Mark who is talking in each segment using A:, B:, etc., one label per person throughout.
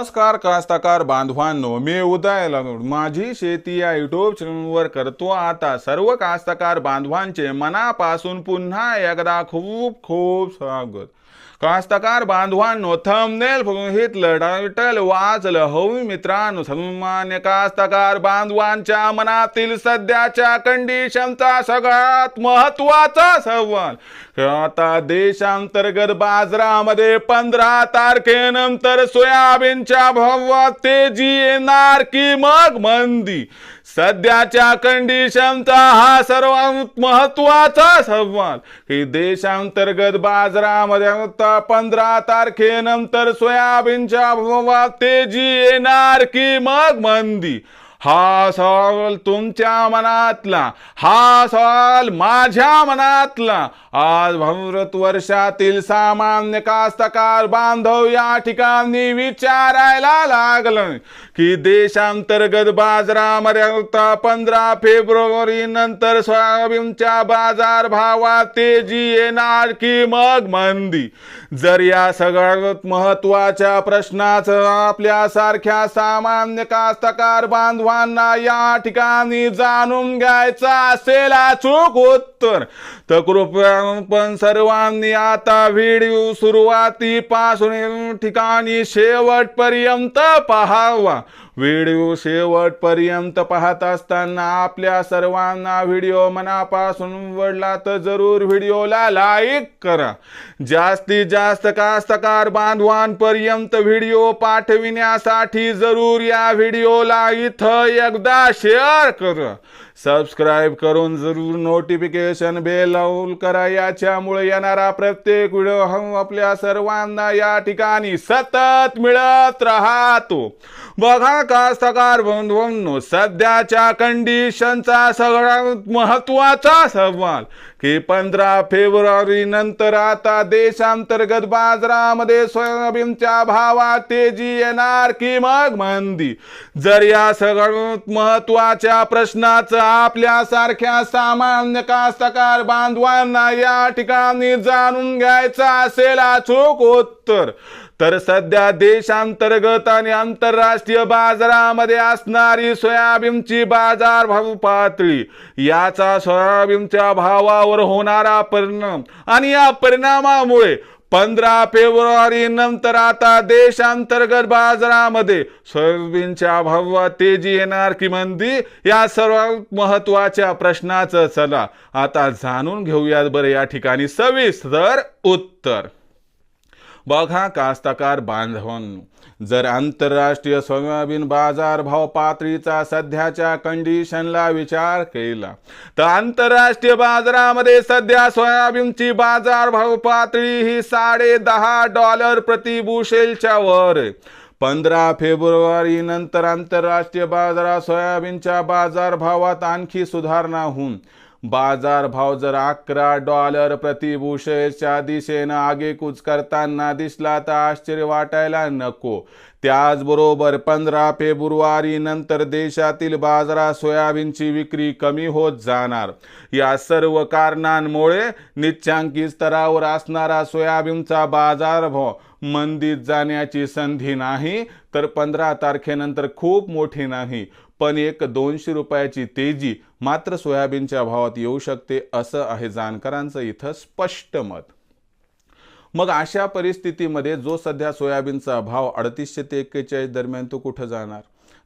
A: नमस्कार कास्तकार बांधवांनो मी उदय लगड माझी शेती या युट्यूब चॅनलवर करतो आता सर्व कास्तकार बांधवांचे मनापासून पुन्हा एकदा खूप खूप स्वागत. कास्तकार बांधवांनो थंबनेल बघितलं टायटल वाचलं. हवी मित्रांनो सन्मान्य कास्तकार बांधवांच्या मनातील सध्याच्या कंडिशनचा सगळ्यात महत्त्वाचा सवाल. आता देशांतर्गत बाजारामध्ये पंधरा तारखेनंतर सोयाबीनच्या भावात तेजी येणार की मग मंदी? सध्याच्या कंडिशनचा हा सर्वात महत्त्वाचा सवाल. की देशांतर्गत बाजारामध्ये आता पंधरा तारखेनंतर सोयाबीनच्या भावात तेजी येणार की मग मंदी? हा सवाल तुमच्या मनातला हा सवाल माझ्या मनातला. आज भारत वर्षातील सामान्य कास्तकार बांधव या ठिकाणी विचारायला लागलं की देशांतर्गत बाजारामध्ये मर्यादा पंधरा फेब्रुवारी नंतर सोयाबीनच्या बाजार भावात तेजी येणार की मग मंदी? जर या सगळ्यात महत्त्वाच्या प्रश्नाचं आपल्यासारख्या सामान्य कास्तकार सर्वांना या ठिकाणी जाणून घ्यायचं असेल अचूक उत्तर. तर कृपया पण सर्वांनी आता व्हिडिओ सुरुवातीपासून ठिकाणी शेवटपर्यंत पहावा. व्हिडिओ शेवटपर्यंत पाहत असताना आपल्या सर्वांना व्हिडिओ मनापासून वडला तर जरूर व्हिडिओला लाईक करा. जास्तीत जास्त कास्तकार बांधवांपर्यंत व्हिडिओ पाठविण्यासाठी जरूर या व्हिडिओला इथं एकदा शेअर करा सबस्क्राईब करून जरूर नोटिफिकेशन बेल ऑल करा. याच्यामुळे येणारा प्रत्येक व्हिडिओ हम आपल्या सर्वांना या ठिकाणी सतत मिळत राहतो. बघा कास्तकार बंधूंनो सध्याच्या कंडिशनचा सगळ्यात महत्त्वाचा सवाल की पंधरा फेब्रुवारी नंतर आता देशांतर्गत बाजारामध्ये सोयाबीनच्या भावात तेजी येणार की मग मंदी? जर या सगळ्यात महत्त्वाच्या प्रश्नाचा आपल्यासारख्या सामान्य कास्तकार बांधवांना या ठिकाणी जाणून घ्यायचं असेल अचूक उत्तर. तर सध्या देशांतर्गत आणि आंतरराष्ट्रीय बाजारामध्ये असणारी सोयाबीनची बाजार भाव पातळी याचा सोयाबीनच्या भावावर होणारा परिणाम आणि या परिणामामुळे पंधरा फेब्रुवारी नंतर आता देशांतर्गत बाजारामध्ये सोयाबीनच्या भावात तेजी येणार की मंदी? या सर्वात महत्त्वाच्या प्रश्नाचं चला. आता जाणून घेऊयात बरं या ठिकाणी सविस्तर उत्तर. बघा कास्तकार बांधवांनो जर आंतरराष्ट्रीय सोयाबीन बाजार भाव पातळीचा सध्याच्या कंडिशनला विचार केला तर आंतरराष्ट्रीय बाजारामध्ये सध्या सोयाबीनची बाजार भाव पातळी ही साडे दहा डॉलर प्रति बुशेलच्या वर पंधरा फेब्रुवारी नंतर आंतरराष्ट्रीय बाजारात सोयाबीनच्या बाजार भावात आणखी सुधारणा होऊन बाजार भाव जर अकरा डॉलर प्रतिभूषेच्या दिशेनं आगेकूच करताना दिसला तर आश्चर्य वाटायला नको. त्याचबरोबर पंधरा फेब्रुवारी नंतर देशातील बाजारात सोयाबीनची विक्री कमी होत जाणार. या सर्व कारणांमुळे निच्चांकी स्तरावर असणारा सोयाबीनचा बाजारभाव मंदीत जाण्याची संधी नाही तर पंधरा तारखेनंतर खूप मोठी नाही. पण एक दोनशे रुपयाची तेजी मात्र सोयाबीनच्या भावात येऊ शकते असं आहे जाणकारांचं इथं स्पष्ट मत. मग अशा परिस्थितीमध्ये जो सध्या सोयाबीनचा भाव अडतीसशे ते एक्केचाळीस दरम्यान तो कुठं जाणार?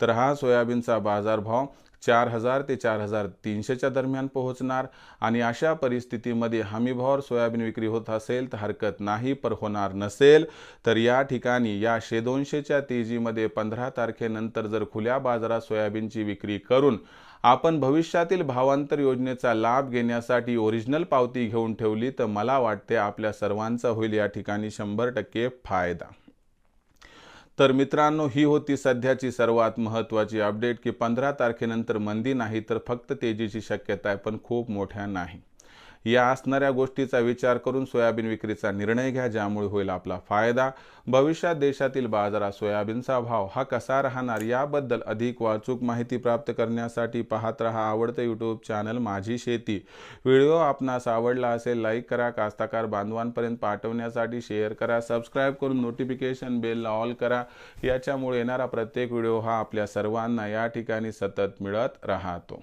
A: तर हा सोयाबीनचा बाजारभाव चार हजार ते चार हजार तीनशेच्या दरम्यान पोहोचणार आणि अशा परिस्थितीमध्ये हमीभावावर सोयाबीन विक्री होत असेल तर हरकत नाही पर होणार नसेल. तर या ठिकाणी या शे दोनशेच्या तेजीमध्ये पंधरा तारखेनंतर जर खुल्या बाजारात सोयाबीनची विक्री करून आपण भविष्यातील भावांतर योजनेचा लाभ घेण्यासाठी ओरिजिनल पावती घेऊन ठेवली तर मला वाटते आपल्या सर्वांचा होईल या ठिकाणी शंभर टक्के फायदा. तर मित्रांनो ही होती सध्याची सर्वात महत्त्वाची अपडेट की पंधरा तारखेनंतर मंदी नाही तर फक्त तेजीची शक्यता आहे पण खूप मोठ्या नाही. या असणाऱ्या गोष्टीचा विचार करून सोयाबीन विक्रीचा निर्णय घ्या ज्यामुळे होईल आपला फायदा. भविष्यात देशातील बाजारात सोयाबीनचा भाव हा कसा राहणार याबद्दल अधिक वाचूक माहिती प्राप्त करण्यासाठी पाहत रहा आवडतं यूट्यूब चॅनल माझी शेती. व्हिडिओ आपणास आवडला असेल लाईक करा कास्ताकार बांधवांपर्यंत पाठवण्यासाठी शेअर करा सबस्क्राईब करून नोटिफिकेशन बेलला ऑल करा. याच्यामुळे येणारा प्रत्येक व्हिडिओ हा आपल्या सर्वांना या ठिकाणी सतत मिळत राहतो.